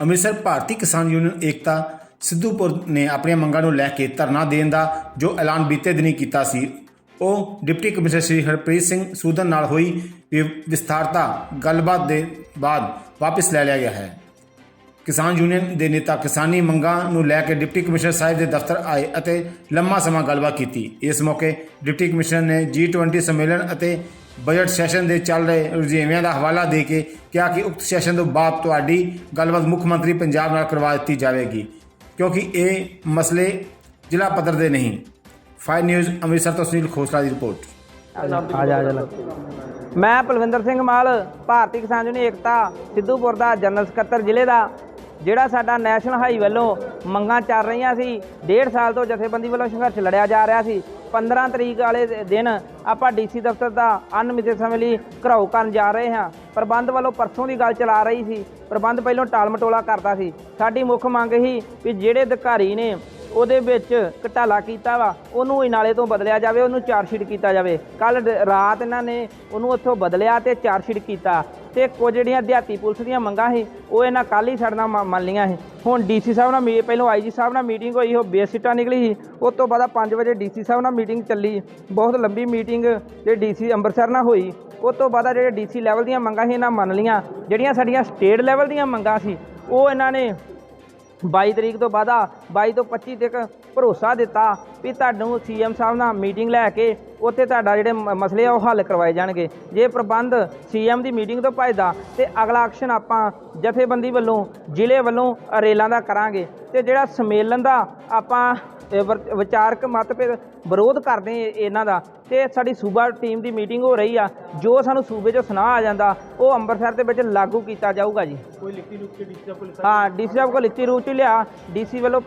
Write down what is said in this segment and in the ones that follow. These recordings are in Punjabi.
ਅੰਮ੍ਰਿਤਸਰ ਭਾਰਤੀ ਕਿਸਾਨ ਯੂਨੀਅਨ ਏਕਤਾ ਸਿੱਧੂਪੁਰ ਨੇ ਆਪਣੀਆਂ ਮੰਗਾਂ ਨੂੰ ਲੈ ਕੇ ਧਰਨਾ ਦੇਣ ਦਾ ਜੋ ਐਲਾਨ ਬੀਤੇ ਦਿਨੀ ਕੀਤਾ ਸੀ। ਉਹ ਡਿਪਟੀ ਕਮਿਸ਼ਨਰ ਸ਼੍ਰੀ ਹਰਪ੍ਰੀਤ ਸਿੰਘ ਸੂਦਨ ਨਾਲ ਹੋਈ ਵਿ- ਵਿਸਥਾਰਤਾ ਗੱਲਬਾਤ ਦੇ ਬਾਅਦ ਵਾਪਸ ਲੈ ਲਿਆ ਗਿਆ ਹੈ। ਕਿਸਾਨ ਯੂਨੀਅਨ ਦੇ ਨੇਤਾ ਕਿਸਾਨੀ ਮੰਗਾਂ ਨੂੰ ਲੈ ਕੇ ਡਿਪਟੀ ਕਮਿਸ਼ਨਰ ਸਾਹਿਬ ਦੇ ਦਫ਼ਤਰ ਆਏ ਅਤੇ ਲੰਮਾ ਸਮਾਂ ਗੱਲਬਾਤ ਕੀਤੀ। ਇਸ ਮੌਕੇ ਡਿਪਟੀ ਕਮਿਸ਼ਨਰ ਨੇ G20 ਸੰਮੇਲਨ ਅਤੇ ਬਜਟ ਸੈਸ਼ਨ ਦੇ ਚੱਲ ਰਹੇ ਰੁਝੇਵਿਆਂ ਦਾ ਹਵਾਲਾ ਦੇ ਕੇ ਕਿਹਾ ਕਿ ਉਕਤ ਸੈਸ਼ਨ ਤੋਂ ਬਾਅਦ ਤੁਹਾਡੀ ਗੱਲਬਾਤ ਮੁੱਖ ਮੰਤਰੀ ਪੰਜਾਬ ਨਾਲ ਕਰਵਾ ਦਿੱਤੀ ਜਾਵੇਗੀ, ਕਿਉਂਕਿ ਇਹ ਮਸਲੇ ਜ਼ਿਲ੍ਹਾ ਪੱਧਰ ਦੇ ਨਹੀਂ। ਫਾਇਰ ਨਿਊਜ਼, ਅੰਮ੍ਰਿਤਸਰ ਤੋਂ ਸੁਨੀਲ ਖੋਸਲਾ ਦੀ ਰਿਪੋਰਟ। ਆ ਜਾ ਜਾ ਮੈਂ ਪਲਵਿੰਦਰ ਸਿੰਘ ਮਾਲ, ਭਾਰਤੀ ਕਿਸਾਨ ਯੂਨੀਅਨ ਏਕਤਾ, ਸਿੱਧੂਪੁਰ ਦਾ ਜਨਰਲ ਸਕੱਤਰ ਜ਼ਿਲ੍ਹੇ ਦਾ, ਜਿਹੜਾ ਸਾਡਾ ਨੈਸ਼ਨਲ ਹਾਈ ਵੱਲੋਂ ਮੰਗਾਂ ਚੱਲ ਰਹੀਆਂ ਸੀ, ਡੇਢ ਸਾਲ ਤੋਂ ਜਥੇਬੰਦੀ ਵੱਲੋਂ ਸੰਘਰਸ਼ ਲੜਿਆ ਜਾ ਰਿਹਾ ਸੀ। 15 ਤਰੀਕ ਵਾਲੇ ਦਿਨ ਆਪਾਂ ਡੀਸੀ ਦਫ਼ਤਰ ਦਾ ਅਨਮਿੱਥੇ ਸਮੇਂ ਲਈ ਘਰਾਓ ਕਰਨ ਜਾ ਰਹੇ ਹਾਂ। ਪ੍ਰਬੰਧ ਵੱਲੋਂ ਪਰਸੋਂ ਦੀ ਗੱਲ ਚਲਾ ਰਹੀ ਸੀ। ਪ੍ਰਬੰਧ ਪਹਿਲਾਂ ਟਾਲ ਮਟੋਲਾ ਕਰਦਾ ਸੀ। ਸਾਡੀ ਮੁੱਖ ਮੰਗ ਹੀ ਵੀ ਜਿਹੜੇ ਅਧਿਕਾਰੀ ਨੇ ਉਹਦੇ ਵਿੱਚ ਘਟਾਲਾ ਕੀਤਾ ਵਾ, ਉਹਨੂੰ ਇਨਾਲੇ ਤੋਂ ਬਦਲਿਆ ਜਾਵੇ, ਉਹਨੂੰ ਚਾਰਜਸ਼ੀਟ ਕੀਤਾ ਜਾਵੇ। ਕੱਲ ਰਾਤ ਇਹਨਾਂ ਨੇ ਉਹਨੂੰ ਉੱਥੋਂ ਬਦਲਿਆ ਤੇ ਚਾਰਜਸ਼ੀਟ ਕੀਤਾ। ਤੇ ਕੁਝ ਜਿਹੜੀਆਂ ਦਿਹਾਤੀ ਪੁਲਿਸ ਦੀਆਂ ਮੰਗਾਂ ਸੀ, ਉਹ ਇਹਨਾਂ ਕੱਲ ਹੀ ਸਾਡੇ ਨਾਲ ਮ- ਮੰਨ ਲੀਆਂ ਸੀ। ਹੁਣ ਡੀਸੀ ਸਾਹਿਬ ਨਾਲ ਮੀ, ਪਹਿਲਾਂ ਆਈਜੀ ਸਾਹਿਬ ਨਾਲ ਮੀਟਿੰਗ ਹੋਈ, ਉਹ ਬੇਸਿੱਟਾ ਨਿਕਲੀ ਸੀ ਉਸ ਤੋਂ ਬਾਅਦ 5 ਵਜੇ ਡੀਸੀ ਸਾਹਿਬ ਨਾਲ ਮੀਟਿੰਗ ਚੱਲੀ। ਬਹੁਤ ਲੰਬੀ ਮੀਟਿੰਗ ਤੇ ਡੀਸੀ ਅੰਮ੍ਰਿਤਸਰ ਨਾਲ ਹੋਈ। ਉਸ ਤੋਂ ਬਾਅਦ ਆ ਜਿਹੜੇ ਡੀਸੀ ਲੈਵਲ ਦੀਆਂ ਮੰਗਾਂ ਸੀ, ਇਹਨਾਂ ਮੰਨ ਲੀਆਂ ਜਿਹੜੀਆਂ ਸਾਡੀਆਂ ਸਟੇਟ ਲੈਵਲ ਦੀਆਂ ਮੰਗਾਂ ਸੀ, ਉਹ ਇਹਨਾਂ ਨੇ 22 ਤਰੀਕ ਤੋਂ ਬਾਅਦ ਆ 22 ਤੋਂ 25 ਤੱਕ ਭਰੋਸਾ ਦਿੱਤਾ ਵੀ ਤੁਹਾਨੂੰ ਸੀਐਮ ਸਾਹਿਬ ਨਾਲ ਮੀਟਿੰਗ ਲੈ ਕੇ ਉੱਥੇ ਤੁਹਾਡਾ ਜਿਹੜੇ ਮਸਲੇ ਆ ਉਹ ਹੱਲ ਕਰਵਾਏ ਜਾਣਗੇ। ਜੇ ਪ੍ਰਬੰਧ ਸੀਐਮ ਦੀ ਮੀਟਿੰਗ ਤੋਂ ਭਜਦਾ ਤੇ ਅਗਲਾ ਐਕਸ਼ਨ ਆਪਾਂ ਜਥੇਬੰਦੀ ਵੱਲੋਂ, ਜ਼ਿਲ੍ਹੇ ਵੱਲੋਂ ਰੇਲਾਂ ਦਾ ਕਰਾਂਗੇ ਤੇ ਜਿਹੜਾ ਸੰਮੇਲਨ ਦਾ ਆਪਾਂ ਵਿਚਾਰਕ ਮਤਭੇਦ ਵਿਰੋਧ ਕਰਦੇ ਇਹਨਾਂ ਦਾ। ਤੇ ਸਾਡੀ ਸੂਬਾ ਟੀਮ ਦੀ ਮੀਟਿੰਗ ਹੋ ਰਹੀ ਆ। ਜੋ ਸਾਨੂੰ ਸੂਬੇ 'ਚੋਂ ਸੁਨਾਹ ਆ ਜਾਂਦਾ ਉਹ ਅੰਮ੍ਰਿਤਸਰ ਦੇ ਵਿੱਚ ਲਾਗੂ ਕੀਤਾ ਜਾਊਗਾ ਜੀ। ਕੋਈ ਲਿਖਤੀ ਰੂਪ ਚ ਡੀਸੀ ਸਾਹਿਬ ਕੋਲ ਹਾਂ ਡੀਸੀ ਸਾਹਿਬ ਕੋਲ ਲਿਖਤੀ ਰੂਪ ਚ ਲਿਆ। ਡੀਸੀ ਵੱਲੋਂ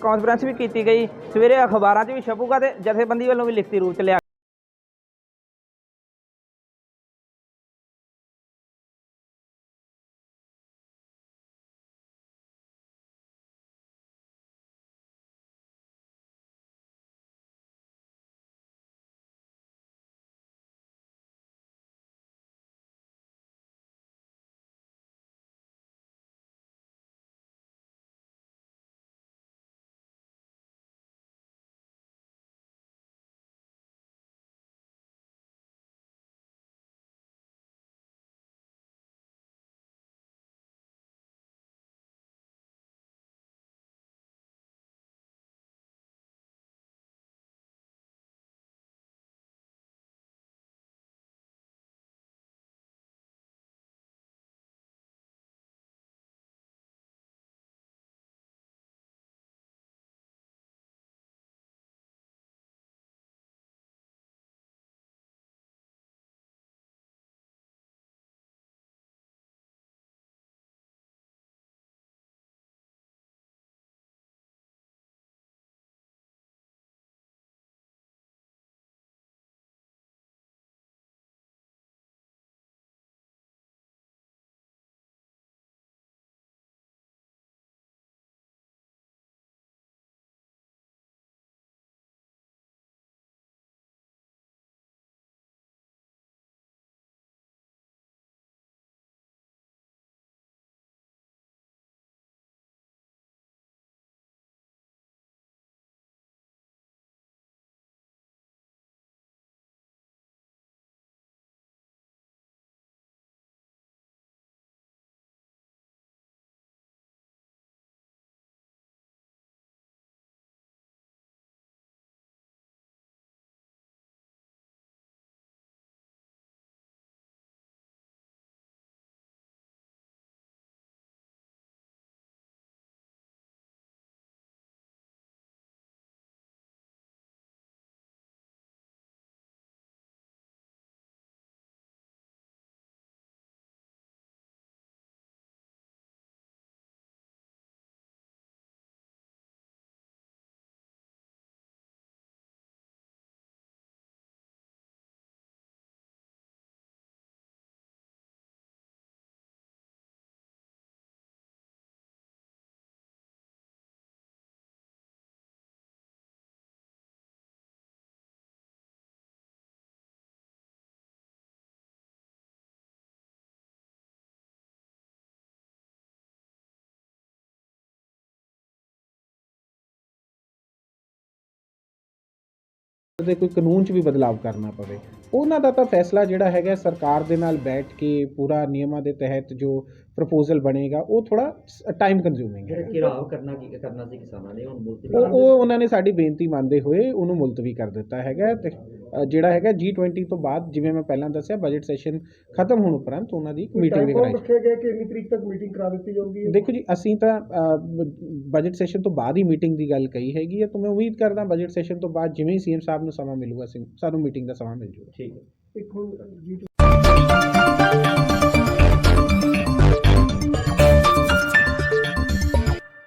ਕਾਨਫਰੰਸ ਵੀ ਕੀਤੀ ਗਈ। ਸਵੇਰੇ ਅਖਬਾਰਾਂ 'ਚ ਵੀ ਛਪੂਗਾ ਤੇ ਜਥੇਬੰਦੀ ਵੱਲੋਂ ਵੀ ਲਿਖਤੀ ਰੂਪ ਚ ਲਿਆ ਤੇ ਕੋਈ ਕਾਨੂੰਨ 'ਚ ਵੀ ਬਦਲਾਅ ਕਰਨਾ ਪਵੇ। ਉਹਨਾਂ ਦਾ ਤਾਂ ਫੈਸਲਾ ਜਿਹੜਾ ਹੈਗਾ ਸਰਕਾਰ ਦੇ ਨਾਲ ਬੈਠ ਕੇ ਪੂਰਾ ਨਿਯਮਾਂ ਦੇ ਤਹਿਤ ਜੋ ਪ੍ਰਪੋਜ਼ਲ ਬਣੇਗਾ ਉਹ ਥੋੜਾ ਟਾਈਮ ਕੰਜ਼ਿਊਮਿੰਗ ਹੈ। ਘਿਰਾਵ ਕਰਨਾ ਕੀ ਕਰਨਾ ਸੀ ਕਿਸਾਨਾਂ ਨੇ ਹੁਣ ਮੁਲਤਵੀ ਉਹ ਉਹ ਉਹਨਾਂ ਨੇ ਸਾਡੀ ਬੇਨਤੀ ਮੰਨਦੇ ਹੋਏ ਉਹਨੂੰ ਮੁਲਤਵੀ ਕਰ ਦਿੱਤਾ ਹੈਗਾ ਤੇ ਜਿਹੜਾ ਹੈਗਾ G20 ਤੋਂ ਬਾਅਦ ਜਿਵੇਂ ਮੈਂ ਪਹਿਲਾਂ ਦੱਸਿਆ ਬਜਟ ਸੈਸ਼ਨ ਖਤਮ ਹੋਣ ਉਪਰੰਤ ਉਹਨਾਂ ਦੀ ਮੀਟਿੰਗ ਵੀ ਕਰਾਈ ਰੱਖਿਆ ਗਿਆ ਕਿ ਇੰਨੀ ਤਰੀਕ ਤੱਕ ਮੀਟਿੰਗ ਕਰਾ ਦਿੱਤੀ ਜਾਊਗੀ ਦੇਖੋ ਜੀ ਅਸੀਂ ਤਾਂ ਬਜਟ ਸੈਸ਼ਨ ਤੋਂ ਬਾਅਦ ਹੀ ਮੀਟਿੰਗ ਦੀ ਗੱਲ ਕਹੀ ਹੈਗੀ ਹੈ ਤਾਂ ਮੈਂ ਉਮੀਦ ਕਰਦਾ ਬਜਟ ਸੈਸ਼ਨ ਤੋਂ ਬਾਅਦ ਜਿਵੇਂ ਹੀ ਸੀਐਮ ਸਾਹਿਬ ਨੂੰ ਸਮਾਂ ਮਿਲੂਗਾ ਸਾਨੂੰ ਮੀਟਿੰਗ ਦਾ ਸਮਾਂ ਮਿਲ ਜੂਗਾ। ਠੀਕ ਹੈ। ਇੱਕ ਹੁਣ ਜੀ